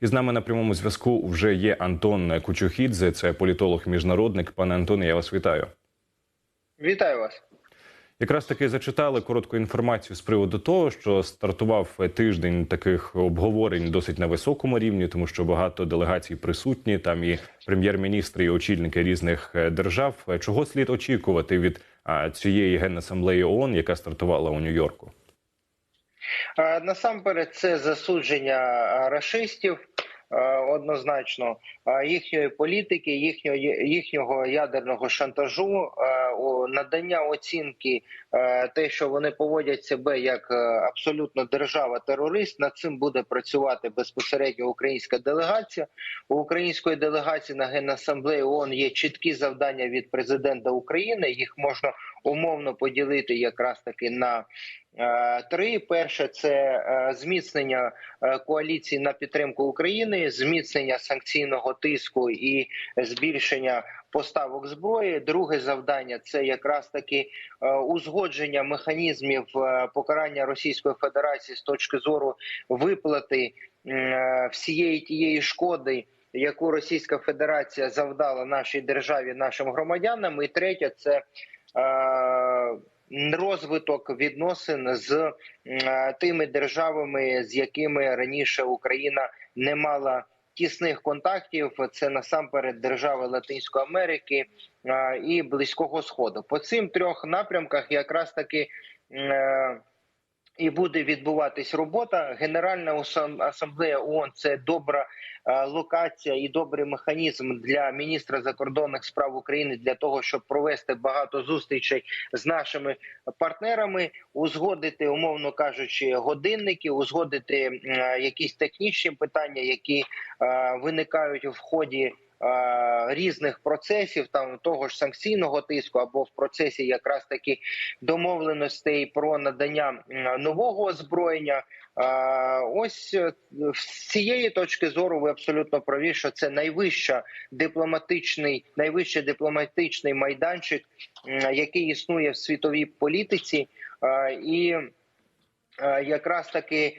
І з нами на прямому зв'язку вже є Антон Кучухідзе, це політолог міжнародник. Пане Антоне, я вас вітаю. Вітаю вас. Якраз таки зачитали коротку інформацію з приводу того, що стартував тиждень таких обговорень досить на високому рівні, тому що багато делегацій присутні. Там і прем'єр-міністри, і очільники різних держав. Чого слід очікувати від цієї генасамблеї ООН, яка стартувала у Нью-Йорку? Насамперед, це засудження расистів. Однозначно їхньої політики, їхнього їхнього ядерного шантажу, надання оцінки, те, що вони поводять себе як абсолютно держава-терорист. Над цим буде працювати безпосередньо українська делегація. У української делегації на генасамблеї ООН є чіткі завдання від президента України. Їх можна умовно поділити якраз таки на Три перше це зміцнення коаліції на підтримку України, зміцнення санкційного тиску і збільшення поставок зброї. Друге завдання це якраз таки узгодження механізмів покарання Російської Федерації з точки зору виплати всієї тієї шкоди. Яку Російська Федерація завдала нашій державі, нашим громадянам, і третє це розвиток відносин з тими державами, з якими раніше Україна не мала тісних контактів. Це насамперед держави Латинської Америки і Близького Сходу. По цим трьох напрямках якраз таки. І буде відбуватись робота. Генеральна асамблея ООН – це добра локація і добрий механізм для міністра закордонних справ України для того, щоб провести багато зустрічей з нашими партнерами, узгодити, умовно кажучи, годинники, узгодити якісь технічні питання, які виникають в ході різних процесів, там того ж санкційного тиску, або в процесі якраз таки домовленостей про надання нового озброєння. Ось е, з цієї точки зору ви абсолютно праві, що це найвища дипломатичний, найвищий дипломатичний майданчик, який існує в світовій політиці, і Якраз таки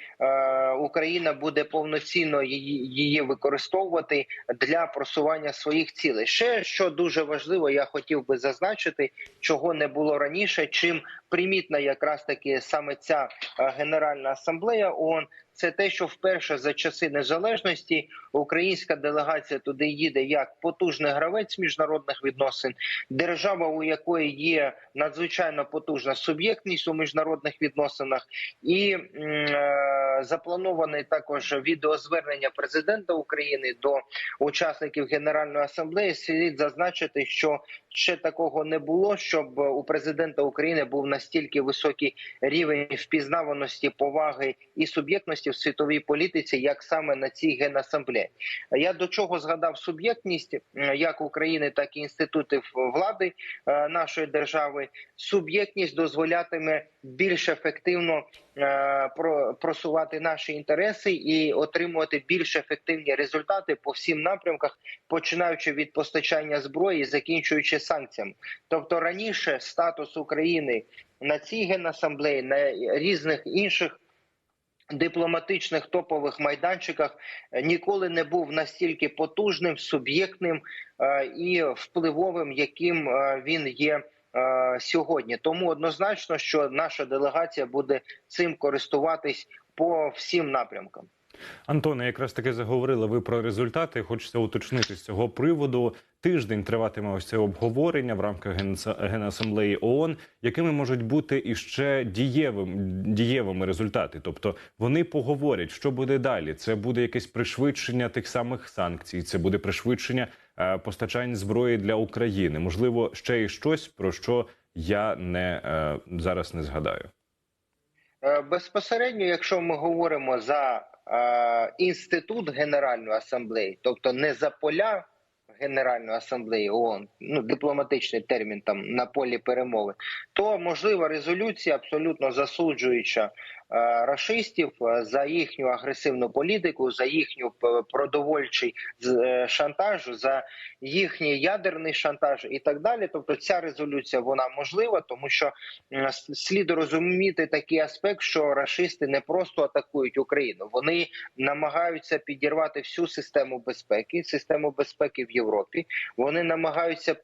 Україна буде повноцінно її її використовувати для просування своїх цілей. Ще що дуже важливо, я хотів би зазначити, чого не було раніше. Чим примітна якраз таки саме ця генеральна асамблея ООН, це те, що вперше за часи незалежності українська делегація туди їде як потужний гравець міжнародних відносин, держава, у якої є надзвичайно потужна суб'єктність у міжнародних відносинах, і е, заплановане також відеозвернення президента України до учасників Генеральної асамблеї. Слід зазначити, що ще такого не було, щоб у президента України був настільки високий рівень впізнаваності, поваги і суб'єктності в світовій політиці, як саме на цій генасамблеї. Я до чого згадав суб'єктність як України, так і інститутів влади е, нашої держави. Суб'єктність дозволятиме більш ефективно е, просувати наші інтереси і отримувати більш ефективні результати по всім напрямках, починаючи від постачання зброї, закінчуючи санкціями. Тобто раніше статус України на цій генасамблеї, на різних інших. Дипломатичних топових майданчиках ніколи не був настільки потужним, суб'єктним е, і впливовим, яким е, він є сьогодні. Тому однозначно, що наша делегація буде цим користуватись по всім напрямкам. Антоне, якраз таки заговорили ви про результати. Хочеться уточнити з цього приводу. Тиждень триватиме ось це обговорення в рамках Генасамблеї ООН, якими можуть бути іще дієвим дієвими результати. Тобто вони поговорять, що буде далі. Це буде якесь пришвидшення тих самих санкцій, це буде пришвидшення е, постачань зброї для України. Можливо, ще і щось про що я не е, зараз не згадаю. Е, безпосередньо, якщо ми говоримо за інститут Генеральної асамблеї, тобто не за поля Генеральної асамблеї ООН, ну дипломатичний термін там на полі перемови, то можлива резолюція, абсолютно засуджуюча е, рашистів, е, за їхню агресивну політику, за їхню п- продовольчий е, шантаж, за їхній ядерний шантаж і так далі. Тобто, ця резолюція вона можлива, тому що слід розуміти такий аспект, що рашисти не просто атакують Україну, вони намагаються підірвати всю систему безпеки, систему безпеки в Європі. Вони намагаються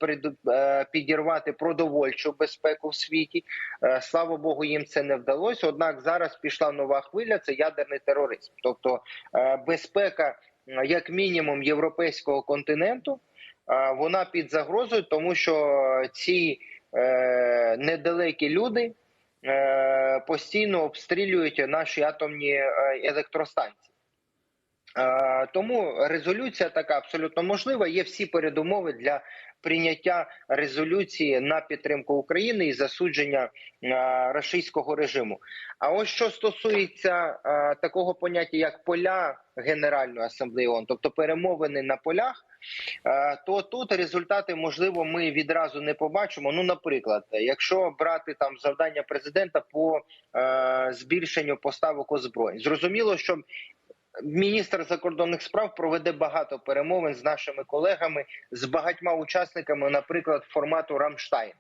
е, підірвати продовольчу безпеку в світі. Е, Слава Богу, їм це не вдалося. Однак зараз пішла нова хвиля. Це ядерний тероризм, тобто е, безпека, як мінімум, європейського континенту. е, Вона під загрозою, тому що ці е, недалекі люди постійно обстрілюють наші атомні електростанції. Тому резолюція така абсолютно можлива. Є всі передумови для прийняття резолюції на підтримку України і засудження е, рашистського режиму. А ось що стосується е, такого поняття, як поля Генеральної асамблеї ООН, тобто перемовини на полях, е, то тут результати можливо ми відразу не побачимо. Ну, наприклад, якщо брати там завдання президента по збільшенню поставок озброєнь, зрозуміло, що Міністр закордонних справ проведе багато перемовин з нашими колегами, з багатьма учасниками, наприклад, формату Рамштайн.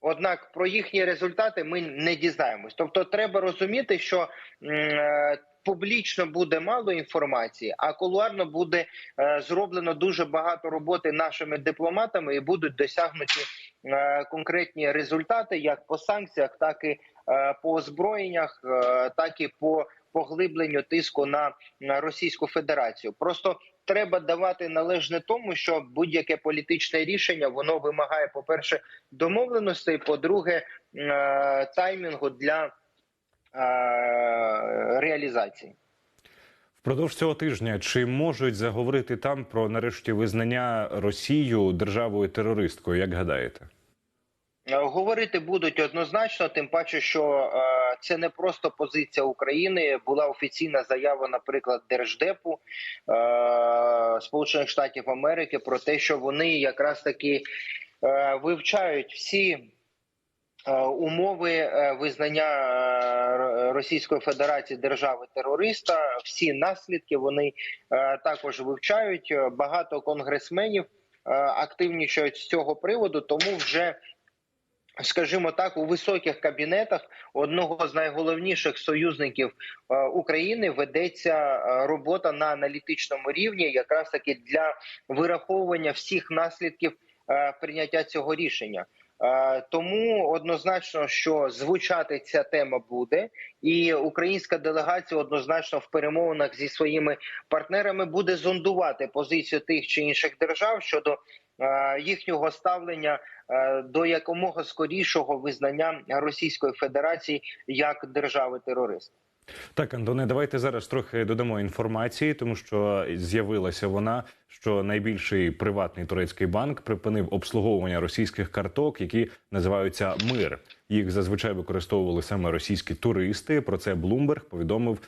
Однак про їхні результати ми не дізнаємось. Тобто, треба розуміти, що е, публічно буде мало інформації, а кулуарно буде е, зроблено дуже багато роботи нашими дипломатами, і будуть досягнуті е, конкретні результати, як по санкціях, так і е, по озброєннях, е, так і по поглибленню тиску на, Російську Федерацію. Просто треба давати належне тому, що будь-яке політичне рішення воно вимагає, по перше, домовленостей, по-друге, е, таймінгу для е, реалізації. Впродовж цього тижня чи можуть заговорити там про нарешті визнання Росію державою терористкою? Як гадаєте? Е, Говорити будуть однозначно, тим паче, що е, це не просто позиція України. Була офіційна заява, наприклад, держдепу е, Сполучених Штатів Америки про те, що вони якраз таки вивчають всі. Умови визнання Російської Федерації держави терориста, всі наслідки вони також вивчають. Багато конгресменів активнічають з цього приводу, тому вже скажімо так, у високих кабінетах одного з найголовніших союзників е, України ведеться е, робота на аналітичному рівні, якраз таки для вираховування всіх наслідків е, прийняття цього рішення. Тому однозначно, що звучати ця тема буде, і українська делегація однозначно в перемовинах зі своїми партнерами буде зондувати позицію тих чи інших держав щодо їхнього ставлення е, до якомога скорішого визнання Російської Федерації як держави терориста. Так, Антоне, давайте зараз трохи додамо інформації, тому що з'явилася вона, що найбільший приватний турецький банк припинив обслуговування російських карток, які називаються Мир. Їх зазвичай використовували саме російські туристи. Про це Bloomberg повідомив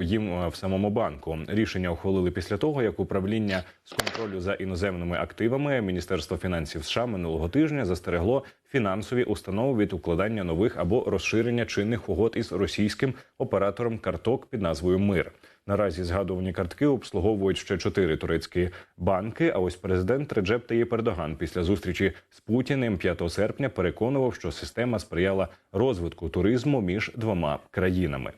їм е, в самому банку. Рішення ухвалили після того, як управління з контролю за іноземними активами Міністерство фінансів США минулого тижня застерегло фінансові установи від укладання нових або розширення чинних угод із російським оператором карток під назвою Мир. Наразі згадувані картки обслуговують ще чотири турецькі банки. А ось президент Реджеп Таїп Ердоган після зустрічі з Путіним 5 серпня переконував, що система сприяла розвитку туризму між двома країнами.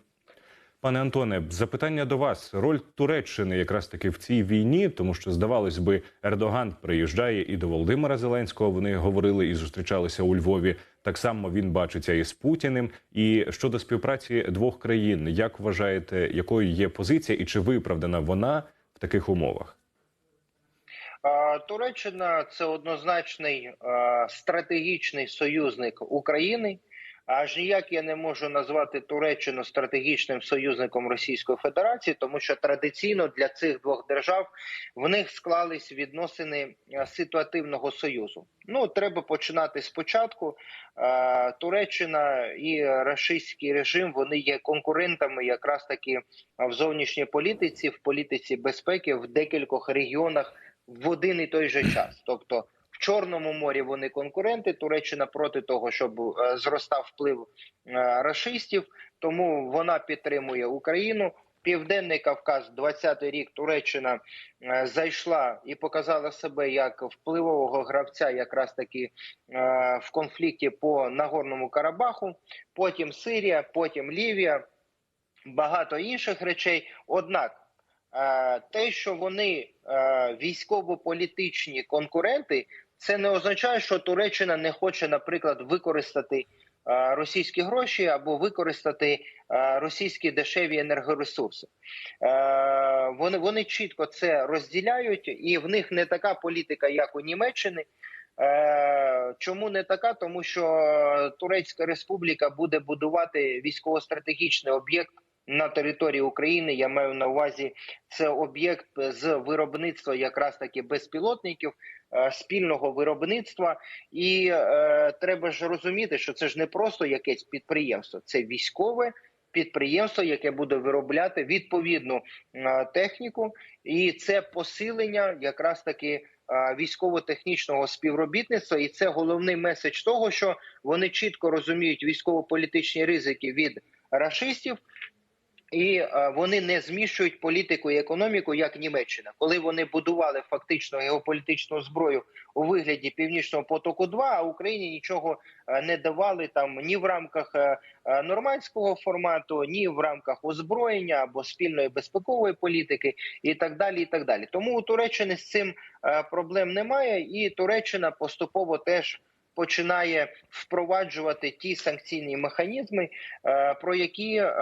Пане Антоне, запитання до вас: роль Туреччини якраз таки в цій війні, тому що здавалось би, Ердоган приїжджає і до Володимира Зеленського. Вони говорили і зустрічалися у Львові. Так само він бачиться і з Путіним. І щодо співпраці двох країн, як вважаєте, якою є позиція, і чи виправдана вона в таких умовах? Туреччина це однозначний стратегічний союзник України. Аж ніяк я не можу назвати Туреччину стратегічним союзником Російської Федерації, тому що традиційно для цих двох держав в них склались відносини е, ситуативного союзу. Ну треба починати спочатку. Е, Туреччина і рашистський режим вони є конкурентами, якраз таки в зовнішній політиці, в політиці безпеки в декількох регіонах в один і той же час, тобто. Чорному морі вони конкуренти. Туреччина проти того, щоб е, зростав вплив е, рашистів, тому вона підтримує Україну. Південний Кавказ, 20-й рік Туреччина е, зайшла і показала себе як впливового гравця, якраз таки в конфлікті по Нагорному Карабаху. Потім Сирія, потім Лівія, багато інших речей. Однак те, що вони військово-політичні конкуренти, це не означає, що Туреччина не хоче, наприклад, використати е, російські гроші або використати е, російські дешеві енергоресурси. Е, Вони, вони чітко це розділяють, і в них не така політика, як у Німеччини. Чому не така? Тому що Турецька Республіка буде будувати військово-стратегічний об'єкт на території України. Я маю на увазі це об'єкт з виробництва якраз таки безпілотників е, спільного виробництва. І е, треба ж розуміти, що це ж не просто якесь підприємство, це військове. Підприємство, яке буде виробляти відповідну е, техніку, і це посилення якраз таки е, військово-технічного співробітництва, і це головний меседж того, що вони чітко розуміють військово-політичні ризики від рашистів, і е, вони не змішують політику і економіку як Німеччина, коли вони будували фактично геополітичну зброю у вигляді північного потоку. 2 а Україні нічого е, не давали там ні в рамках е, нормандського формату, ні в рамках озброєння або спільної безпекової політики, і так далі. І так далі. Тому у Туреччини з цим проблем немає, і Туреччина поступово теж. Починає впроваджувати ті санкційні механізми, е, про які е,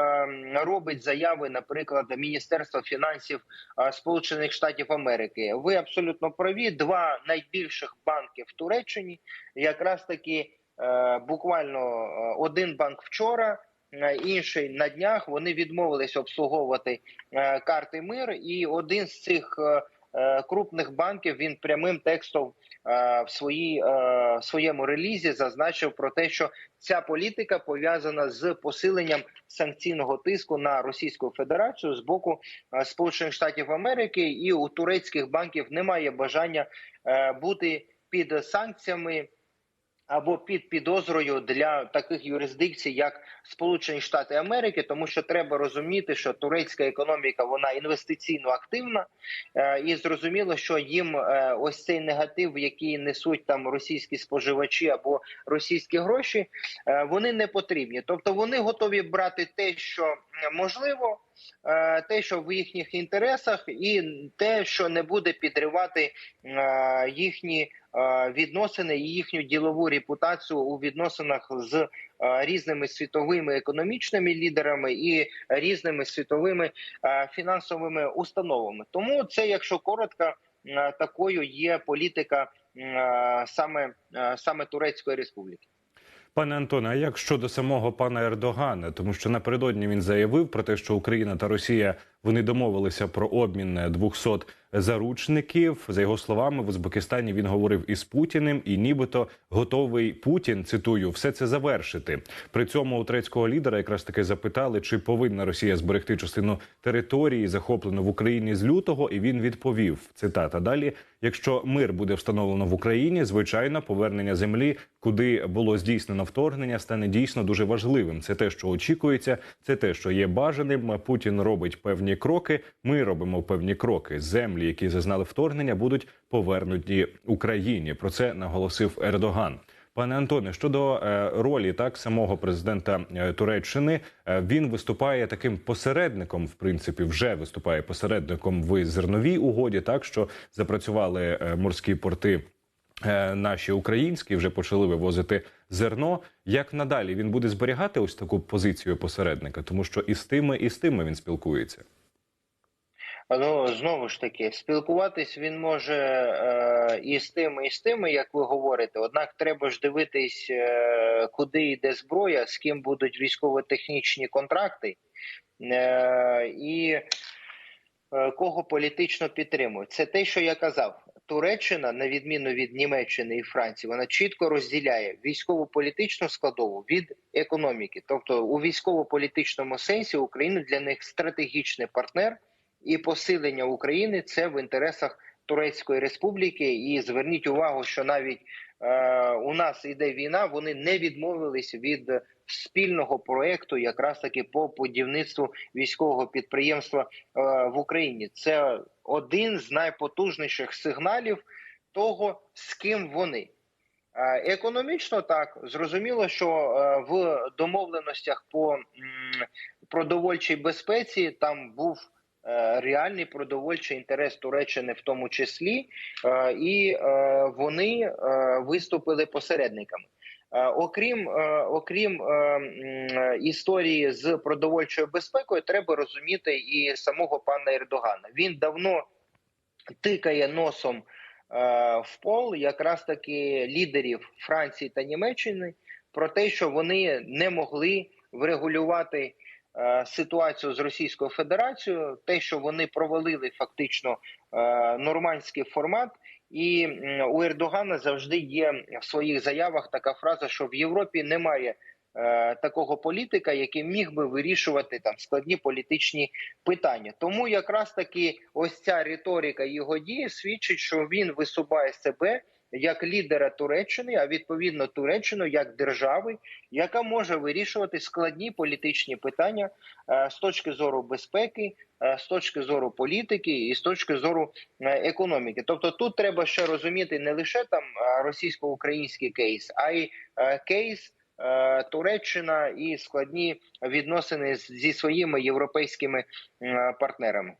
робить заяви, наприклад, Міністерство фінансів е, Сполучених Штатів Америки. Ви абсолютно праві. Два найбільших банки в Туреччині, якраз таки буквально один банк вчора. Інший на днях вони відмовились обслуговувати карти мир, і один з цих крупних банків він прямим текстом в своїй е, в своєму релізі зазначив про те, що ця політика пов'язана з посиленням санкційного тиску на Російську Федерацію з боку е, Сполучених Штатів Америки, і у турецьких банків немає бажання е, бути під санкціями. Або під підозрою для таких юрисдикцій, як Сполучені Штати Америки, тому що треба розуміти, що турецька економіка вона інвестиційно активна, е, і зрозуміло, що їм е, ось цей негатив, який несуть там російські споживачі або російські гроші, е, вони не потрібні. Тобто вони готові брати те, що можливо, те, що в їхніх інтересах, і те, що не буде підривати е, їхні е, відносини і їхню ділову репутацію у відносинах з е, різними світовими економічними лідерами і різними світовими е, фінансовими установами. Тому це, якщо коротко, е, такою є політика е, саме, е, саме Турецької республіки. Пане Антоне, а як щодо самого пана Ердогана? Тому що напередодні він заявив про те, що Україна та Росія вони домовилися про обмін 200 заручників. За його словами, в Узбекистані він говорив із Путіним, і нібито готовий Путін цитую все це завершити. При цьому у турецького лідера якраз таки запитали, чи повинна Росія зберегти частину території, захоплену в Україні з лютого, і він відповів цитата далі: якщо мир буде встановлено в Україні, звичайно, повернення землі, куди було здійснено вторгнення, стане дійсно дуже важливим. Це те, що очікується, це те, що є бажаним. Путін робить певні кроки. Ми робимо певні кроки. Землі, які зазнали вторгнення, будуть повернуті Україні. Про це наголосив Ердоган. Пане Антоне, щодо е, ролі так самого президента е, Туреччини, е, він виступає таким посередником. В принципі, вже виступає посередником в зерновій угоді, так що запрацювали морські порти. Наші українські вже почали вивозити зерно. Як надалі він буде зберігати ось таку позицію посередника, тому що і з тими, і з тими він спілкується. Ну знову ж таки, спілкуватись він може е, і з тими, і з тими, як ви говорите. Однак треба ж дивитись, е, куди йде зброя, з ким будуть військово-технічні контракти, е, і е, кого політично підтримують. Це те, що я казав. Туреччина, на відміну від Німеччини і Франції, вона чітко розділяє військово-політичну складову від економіки. Тобто, у військово-політичному сенсі Україна для них стратегічний партнер і посилення України це в інтересах Турецької Республіки. І зверніть увагу, що навіть е, у нас іде війна, вони не відмовились від спільного проекту, якраз таки по будівництву військового підприємства е, в Україні. Це один з найпотужніших сигналів того, з ким вони. Е, Економічно так зрозуміло, що е, в домовленостях по продовольчій безпеці там був реальний продовольчий інтерес Туреччини, в тому числі, е, і е, вони е, виступили посередниками. Е, Окрім е, окрім е, історії з продовольчою безпекою, треба розуміти і самого пана Ердогана. Він давно тикає носом е, в пол якраз таки лідерів Франції та Німеччини про те, що вони не могли врегулювати е, ситуацію з Російською Федерацією, те, що вони провалили фактично е, нормандський формат. І у Ердогана завжди є в своїх заявах така фраза, що в Європі немає е, такого політика, який міг би вирішувати там складні політичні питання. Тому якраз таки ось ця риторика його дії свідчить, що він висуває себе як лідера Туреччини, а відповідно Туреччину як держави, яка може вирішувати складні політичні питання е, з точки зору безпеки, е, з точки зору політики і з точки зору е, економіки. Тобто, тут треба ще розуміти не лише там російсько-український кейс, а й кейс. Туреччина і складні відносини зі своїми європейськими партнерами.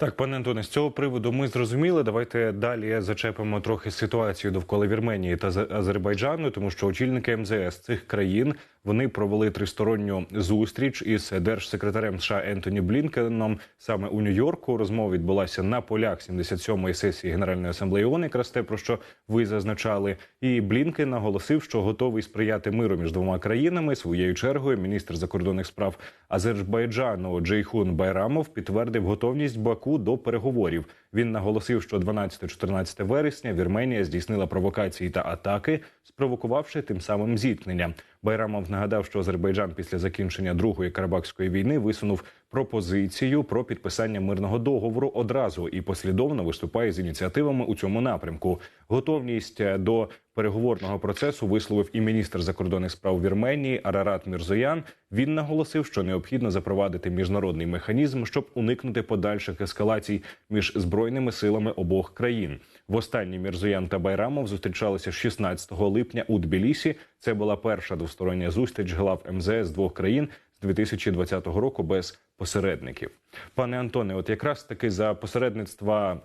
Так, пане Антоне, з цього приводу ми зрозуміли. Давайте далі зачепимо трохи ситуацію довкола Вірменії та Азербайджану, тому що очільники МЗС цих країн вони провели тристоронню зустріч із держсекретарем США Ентоні Блінкеном саме у Нью-Йорку. Розмова відбулася на полях 77-ї сесії Генеральної асамблеї ООН, якраз те, про що ви зазначали. І Блінкен наголосив, що готовий сприяти миру між двома країнами. Своєю чергою міністр закордонних справ Азербайджану Джейхун Байрамов підтвердив готовність Баку до переговорів. Він наголосив, що 12-14 вересня Вірменія здійснила провокації та атаки, спровокувавши тим самим зіткнення. Байрамов нагадав, що Азербайджан після закінчення другої карабахської війни висунув пропозицію про підписання мирного договору одразу і послідовно виступає з ініціативами у цьому напрямку. Готовність е, до переговорного процесу висловив і міністр закордонних справ Вірменії Арарат Мірзоян. Він наголосив, що необхідно запровадити міжнародний механізм, щоб уникнути подальших ескалацій між збройними силами обох країн. Востаннє Мірзоян та Байрамов зустрічалися 16 липня у Тбілісі. Це була перша двостороння зустріч глав МЗС двох країн з 2020 року без посередників. Пане Антоне, от якраз таки за посередництва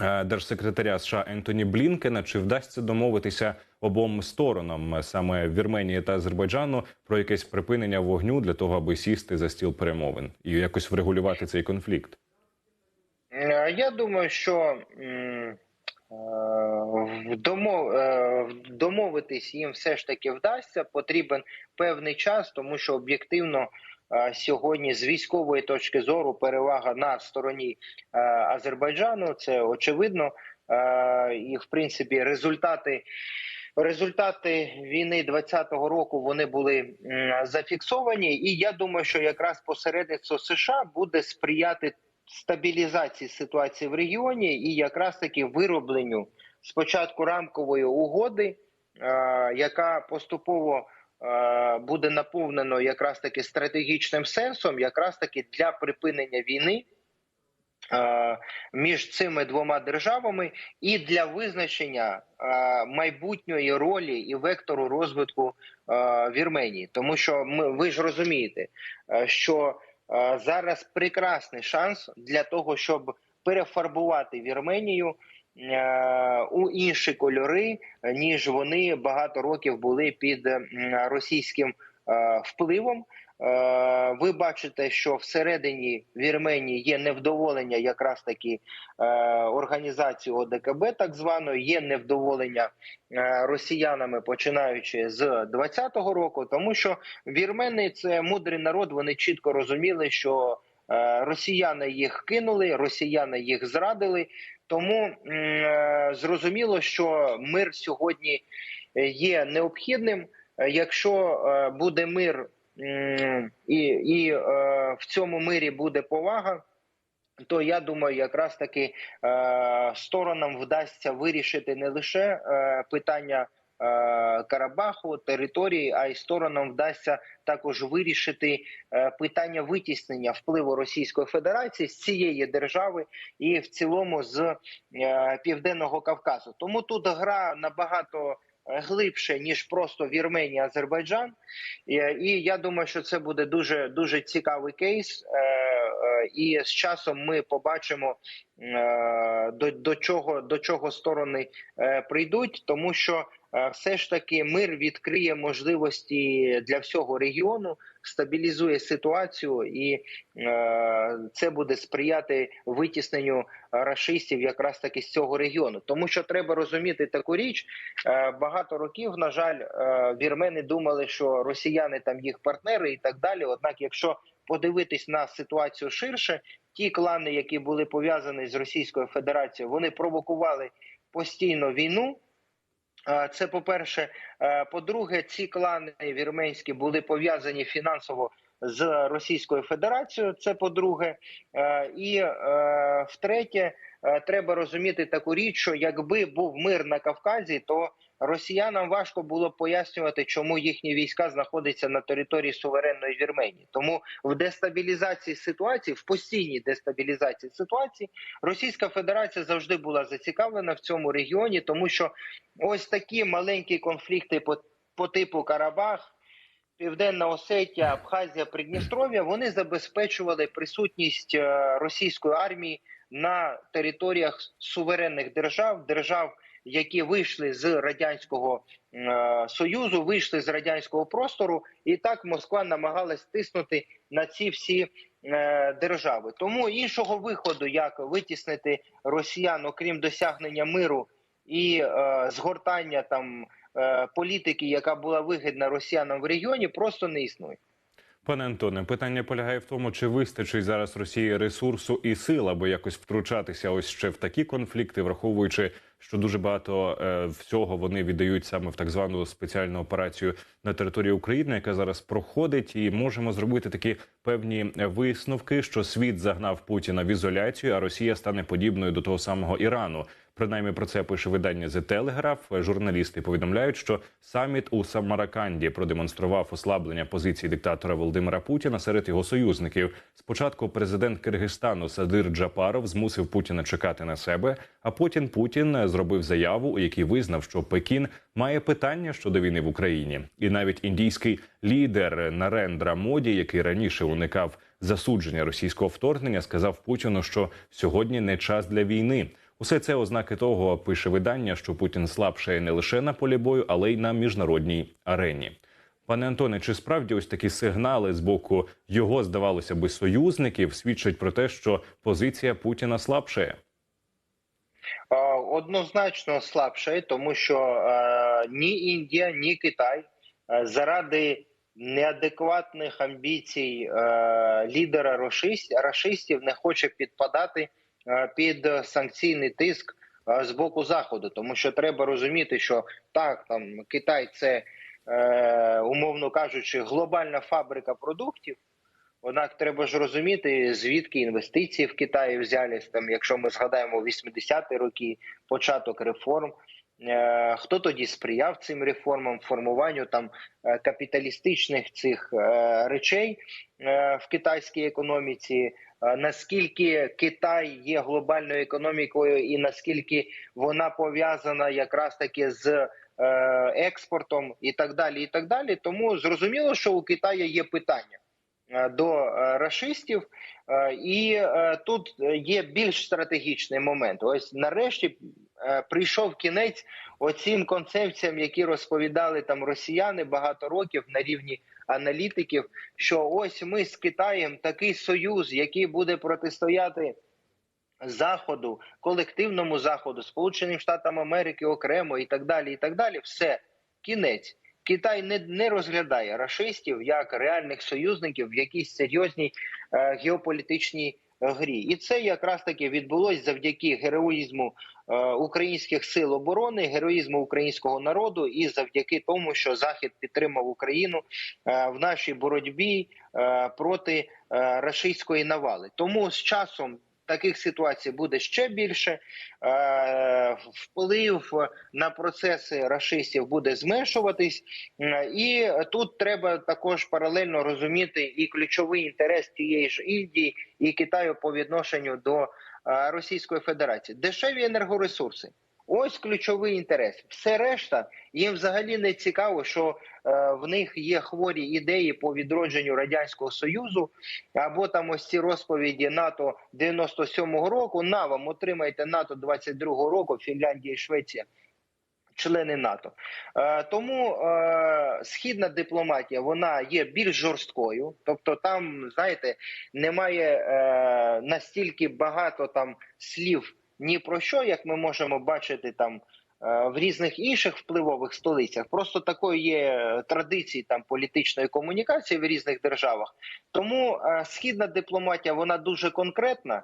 е, держсекретаря США Ентоні Блінкена, чи вдасться домовитися обом сторонам, е, саме Вірменії та Азербайджану, про якесь припинення вогню для того, аби сісти за стіл перемовин і якось врегулювати цей конфлікт? Е, Я думаю, що е, е, домовитись їм все ж таки вдасться. Потрібен певний час, тому що об'єктивно е, сьогодні з військової точки зору перевага на стороні Азербайджану. Це очевидно. І в принципі результати. Результати війни 20-го року вони були зафіксовані, і я думаю, що якраз посередництво США буде сприяти стабілізації ситуації в регіоні і якраз таки виробленню спочатку рамкової угоди, е, яка поступово е, буде наповнено якраз таки стратегічним сенсом, якраз таки для припинення війни. е, Між цими двома державами і для визначення майбутньої ролі і вектору розвитку Вірменії, тому що ми ви ж розумієте, що зараз прекрасний шанс для того, щоб перефарбувати Вірменію е, у інші кольори, ніж вони багато років були під російським е, впливом. Е, Ви бачите, що всередині Вірменії є невдоволення, якраз таки е, організації ОДКБ, так званої, є невдоволення е, росіянами, починаючи з 20-го року, тому що вірмени це мудрий народ. Вони чітко розуміли, що росіяни їх кинули, росіяни їх зрадили. Тому зрозуміло, що мир сьогодні є необхідним. Якщо буде мир і, і е, в цьому мирі буде повага, то я думаю, якраз таки е, сторонам вдасться вирішити не лише е, питання. е, Карабаху території, а й сторонам вдасться також вирішити е, питання витіснення впливу Російської Федерації з цієї держави і в цілому з е, південного Кавказу. Тому тут гра набагато глибше ніж просто Вірменія, Азербайджан. І, і я думаю, що це буде дуже дуже цікавий кейс. Е, е, і з часом ми побачимо е, до, до чого до чого сторони е, прийдуть, тому що е, все ж таки мир відкриє можливості для всього регіону, стабілізує ситуацію, і е, це буде сприяти витісненню рашистів якраз таки з цього регіону. Тому що треба розуміти таку річ. Е, багато років, на жаль, е, вірмени думали, що росіяни там їх партнери і так далі. Однак, якщо подивитись на ситуацію ширше, ті клани, які були пов'язані з Російською Федерацією, вони провокували постійно війну. Е, Це по-перше. Е, По-друге, ці клани вірменські були пов'язані фінансово з Російською Федерацією. Це по-друге, Е, і втретє, треба розуміти таку річ, що якби був мир на Кавказі, то росіянам важко було пояснювати, чому їхні війська знаходяться на території суверенної Вірменії. Тому в дестабілізації ситуації, в постійній дестабілізації ситуації, Російська Федерація завжди була зацікавлена в цьому регіоні, тому що ось такі маленькі конфлікти по, по типу Карабах. Південна Осетія, Абхазія, Придністров'я вони забезпечували присутність е, російської армії на територіях суверенних держав, держав, які вийшли з радянського е, союзу, вийшли з радянського простору, і так Москва намагалась тиснути на ці всі е, держави. Тому іншого виходу, як витіснити росіян, окрім досягнення миру і е, згортання там е, політики, яка була вигідна росіянам в регіоні, просто не існує. Пане Антоне, питання полягає в тому, чи вистачить зараз Росії ресурсу і сил, аби якось втручатися ось ще в такі конфлікти, враховуючи, що дуже багато е, всього вони віддають саме в так звану спеціальну операцію на території України, яка зараз проходить, і можемо зробити такі певні висновки, що світ загнав Путіна в ізоляцію, а Росія стане подібною до того самого Ірану. Принаймні про це пише видання The Telegraph. Журналісти повідомляють, що саміт у Самараканді продемонстрував ослаблення позиції диктатора Володимира Путіна серед його союзників. Спочатку президент Киргизстану Садир Джапаров змусив Путіна чекати на себе. А потім Путін зробив заяву, у якій визнав, що Пекін має питання щодо війни в Україні, і навіть індійський лідер Нарендра Моді, який раніше уникав засудження російського вторгнення, сказав Путіну, що сьогодні не час для війни. Усе це ознаки того, пише видання, що Путін слабшає не лише на полі бою, але й на міжнародній арені. Пане Антоне, чи справді ось такі сигнали з боку його здавалося би союзників свідчать про те, що позиція Путіна слабшає? Однозначно слабше, тому що е, ні Індія, ні Китай е, заради неадекватних амбіцій е, лідера рашистів не хоче підпадати під санкційний тиск е, з боку заходу, тому що треба розуміти, що так там Китай це е, умовно кажучи глобальна фабрика продуктів. Однак треба ж розуміти, звідки інвестиції в Китаї взялись. Там, якщо ми згадаємо 80-ті роки, початок реформ. Е, Хто тоді сприяв цим реформам, формуванню там е, капіталістичних цих е, речей в китайській економіці? Наскільки Китай є глобальною економікою, і наскільки вона пов'язана якраз таки з експортом, і так далі, і так далі. Тому зрозуміло, що у Китаю є питання до рашистів, Е, і тут є більш стратегічний момент. Ось нарешті прийшов кінець оцім концепціям, які розповідали там росіяни багато років на рівні аналітиків. Що ось ми з Китаєм такий союз, який буде протистояти. Заходу, колективному заходу, Сполученим Штатам Америки окремо і так далі. І так далі, все кінець. Китай не, не розглядає рашистів як реальних союзників в якійсь серйозній е, геополітичній е, грі, і це якраз таки відбулось завдяки героїзму е, українських сил оборони, героїзму українського народу, і завдяки тому, що Захід підтримав Україну е, в нашій боротьбі е, проти е, рашистської навали. Тому з часом таких ситуацій буде ще більше. Е, Вплив на процеси рашистів буде зменшуватись, Е, і тут треба також паралельно розуміти і ключовий інтерес тієї ж Індії і Китаю по відношенню до е, Російської Федерації. Дешеві енергоресурси. Ось ключовий інтерес. Все решта їм взагалі не цікаво, що е, в них є хворі ідеї по відродженню радянського союзу, або там ось ці розповіді НАТО 97-го року. На вам отримайте НАТО 22-го року, Фінляндія і Швеція. Члени НАТО, е, тому е, східна дипломатія вона є більш жорсткою, тобто там, знаєте, немає е, настільки багато там слів ні про що, як ми можемо бачити там в різних інших впливових столицях. Просто такої є традиції там політичної комунікації в різних державах. Тому східна дипломатія вона дуже конкретна.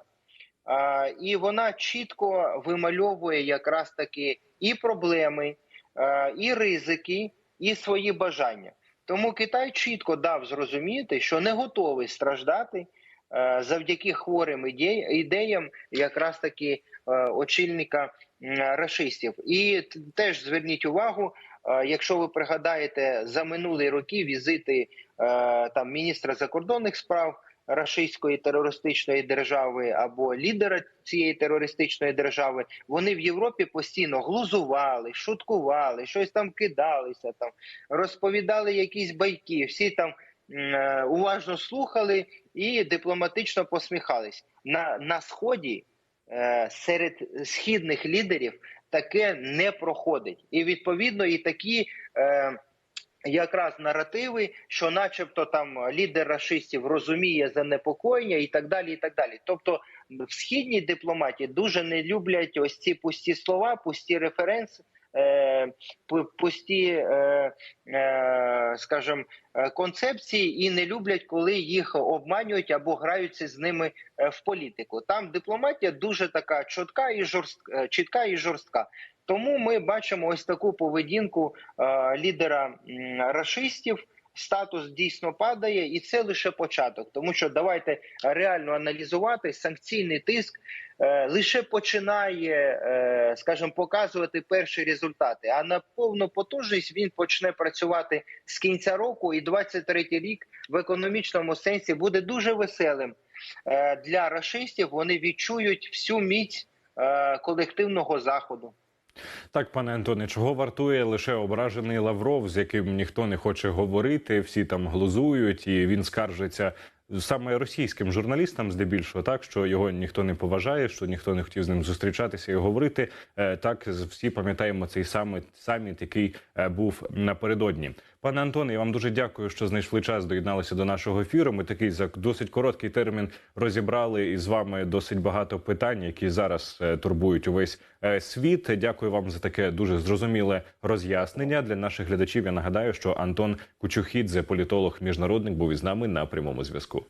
І вона чітко вимальовує якраз таки і проблеми, е, і ризики, і свої бажання. Тому Китай чітко дав зрозуміти, що не готовий страждати е, завдяки хворим ідеям, якраз таки е, очільника м, рашистів. І теж зверніть увагу, якщо ви пригадаєте за минулі роки візити там міністра закордонних справ рашистської терористичної держави або лідера цієї терористичної держави, вони в Європі постійно глузували, шуткували, щось там кидалися, там розповідали якісь байки. Всі там е, уважно слухали і дипломатично посміхались. На, на сході е, серед східних лідерів таке не проходить, і відповідно і такі. Е, Якраз наративи, що, начебто, там лідер рашистів розуміє занепокоєння і так далі. і так далі. Тобто, в східній дипломатії дуже не люблять ось ці пусті слова, пусті референси, е, пу- пусті, е, е, скажімо, концепції, і не люблять, коли їх обманюють або граються з ними в політику. Там дипломатія дуже така чітка і жорстка, чітка і жорстка. Тому ми бачимо ось таку поведінку е, лідера м, рашистів. Статус дійсно падає, і це лише початок. Тому що давайте реально аналізувати санкційний тиск е, лише починає, е, скажімо, показувати перші результати. А на повну потужність він почне працювати з кінця року, і 23-й рік в економічному сенсі буде дуже веселим е, для рашистів. Вони відчують всю міць е, колективного заходу. Так, пане Антоне, чого вартує лише ображений Лавров, з яким ніхто не хоче говорити, всі там глузують, і він скаржиться саме російським журналістам, здебільшого, так що його ніхто не поважає, що ніхто не хотів з ним зустрічатися і говорити. Е, Так всі пам'ятаємо цей саміт, саміт, який е, був напередодні. Пане Антоне, я вам дуже дякую, що знайшли час, доєдналися до нашого ефіру. Ми такий за досить короткий термін розібрали із вами досить багато питань, які зараз е, турбують увесь е, світ. Дякую вам за таке дуже зрозуміле роз'яснення для наших глядачів. Я нагадаю, що Антон Кучухідзе, політолог, міжнародник, був із нами на прямому зв'язку.